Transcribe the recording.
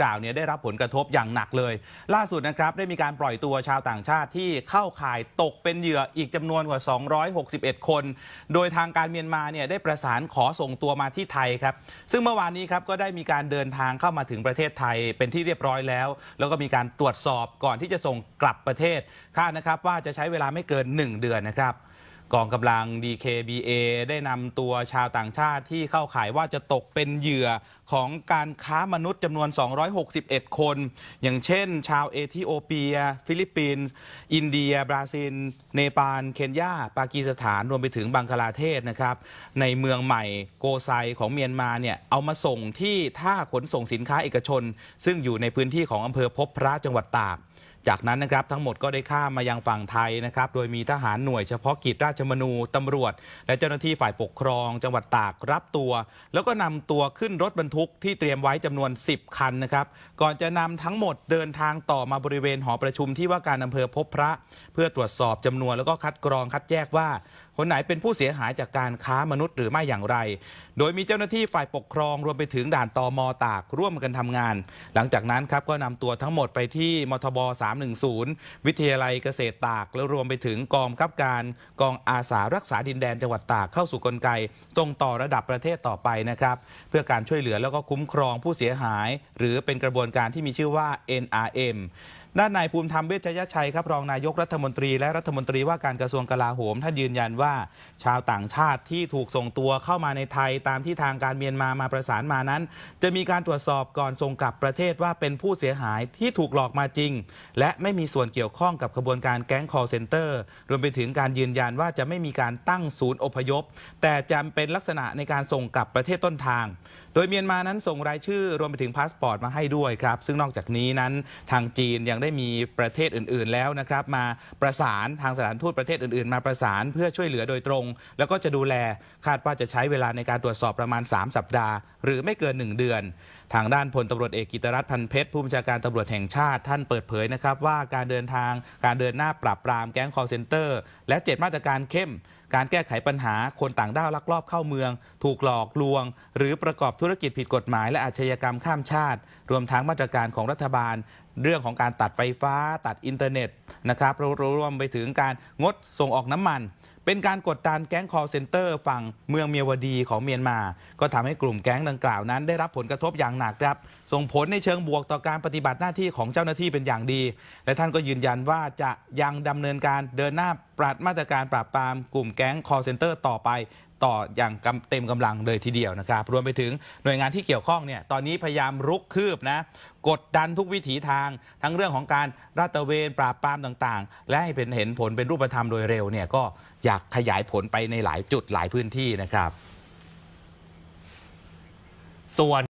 กล่าวเนี่ยได้รับผลกระทบอย่างหนักเลย ล่าสุดนะครับได้มีการปล่อยตัวชาวต่างชาติที่เข้าข่ายตกเป็นเหยื่ออีกจำนวนกว่า 261 คน โดยทางการเมียนมาเนี่ยได้ประสานขอส่งตัวมาที่ไทยครับ ซึ่งเมื่อวานนี้ครับก็ได้มีการเดินทางเข้ามาถึงประเทศไทยเป็นที่เรียบร้อยแล้ว แล้วก็มีการตรวจสอบก่อนที่จะส่งกลับประเทศคาดนะครับว่าจะใช้เวลาไม่เกิน 1 เดือนนะครับ กองกำลัง DKBA ได้นำตัวชาวต่างชาติที่เข้าข่ายว่าจะตกเป็นเหยื่อของการค้ามนุษย์จำนวน 261 คน อย่างเช่น ชาวเอธิโอเปีย ฟิลิปปินส์ อินเดีย บราซิล เนปาล เคนยา ปากีสถาน รวมไปถึงบังคลาเทศนะครับ ในเมืองใหม่โกไซของเมียนมาเนี่ย เอามาส่งที่ท่าขนส่งสินค้าเอกชน ซึ่งอยู่ในพื้นที่ของอำเภอพบพระจังหวัดตาก จากนั้นนะครับทั้งหมดก็ได้ข้ามมายังฝั่งไทยนะครับโดยมีทหารหน่วยเฉพาะกิจราชมนูตำรวจ และเจ้าหน้าที่ฝ่ายปกครอง จังหวัดตากรับตัว แล้วก็นำตัวขึ้นรถบรรทุกที่เตรียมไว้จำนวน 10 คันนะครับก่อนจะนำทั้งหมดเดินทางต่อมาบริเวณหอประชุมที่ว่าการอำเภอพบพระ เพื่อตรวจสอบจำนวนแล้วก็คัดกรองคัดแยกว่า คนไหนเป็นผู้เสียหายจากการค้ามนุษย์หรือไม่อย่างไร โดยมีเจ้าหน้าที่ฝ่ายปกครองรวมไปถึงด่านตอมอตากร่วมกันทำงาน หลังจากนั้นครับก็นำตัวทั้งหมดไปที่มทบ310 วิทยาลัยเกษตรตาก แล้วรวมไปถึงกองคับการกองอาสารักษาดินแดนจังหวัดตากเข้าสู่กลไกส่งต่อระดับประเทศต่อไปนะครับ เพื่อการช่วยเหลือแล้วก็คุ้มครองผู้เสียหาย หรือเป็นกระบวนการที่มีชื่อว่า NRM ด้านนายภูมิธรรมเวชยชัยครับรองนายกรัฐมนตรีและรัฐมนตรีว่าการกระทรวงกลาโหมท่านยืนยันว่า ชาวต่างชาติที่ถูกส่งตัวเข้ามาในไทยตามที่ทางการเมียนมามาประสานมานั้น จะมีการตรวจสอบก่อนส่งกลับประเทศว่าเป็นผู้เสียหายที่ถูกหลอกมาจริง และไม่มีส่วนเกี่ยวข้องกับขบวนการแก๊ง call center รวมไปถึงการยืนยันว่าจะไม่มีการตั้งศูนย์อพยพ แต่จำเป็นลักษณะในการส่งกลับประเทศต้นทาง โดยเมียนมานั้นส่งรายชื่อรวมไปถึงพาสปอร์ตมาให้ด้วยครับซึ่งนอกจากนี้นั้นทางจีนยังได้มีประเทศอื่น ๆ แล้วนะครับมาประสานทางสถานทูตประเทศอื่น ๆ มาประสานเพื่อช่วยเหลือโดยตรง แล้วก็จะดูแลคาดว่าจะใช้เวลาในการตรวจสอบประมาณ 3 สัปดาห์ หรือไม่เกิน 1 เดือน ทางด้านพลตำรวจเอกกิตรัฐพันเพชรผู้บัญชาการตำรวจแห่งชาติท่านเปิดเผยนะครับว่าการเดินทางการเดินหน้าปราบปรามแก๊ง call center และเจ็ดมาตรการเข้ม การแก้ไขปัญหาคนต่างด้าวลักลอบเข้าเมือง ถูกหลอกลวง หรือประกอบธุรกิจผิดกฎหมาย และอาชญากรรมข้ามชาติ รวมทั้งมาตรการของรัฐบาลเรื่องของการตัดไฟฟ้า ตัดอินเทอร์เน็ตนะครับรวมไปถึงการงดส่งออกน้ำมัน เป็นการกดดันแก๊ง call center ฝั่งเมืองเมียวดีของเมียนมา ก็ทำให้กลุ่มแก๊งดังกล่าวนั้น ได้รับผลกระทบอย่างหนักครับ ส่งผลในเชิงบวกต่อการปฏิบัติหน้าที่ของเจ้าหน้าที่เป็นอย่างดี และท่านก็ยืนยันว่าจะยังดำเนินการเดินหน้าปราดมาตรการปราบปรามกลุ่มแก๊ง call center ต่อไป ต่ออย่างเต็มกำลังเลยทีเดียวนะครับ รวมไปถึงหน่วยงานที่เกี่ยวข้องเนี่ยตอนนี้พยายามรุกคืบนะกดดันทุกวิถีทาง ทั้งเรื่องของการราตะเวนปราบปรามต่างๆ และให้เป็นเห็นผลเป็นรูปธรรมโดยเร็วเนี่ยก็อยากขยายผลไปในหลายจุดหลายพื้นที่นะครับ ส่วน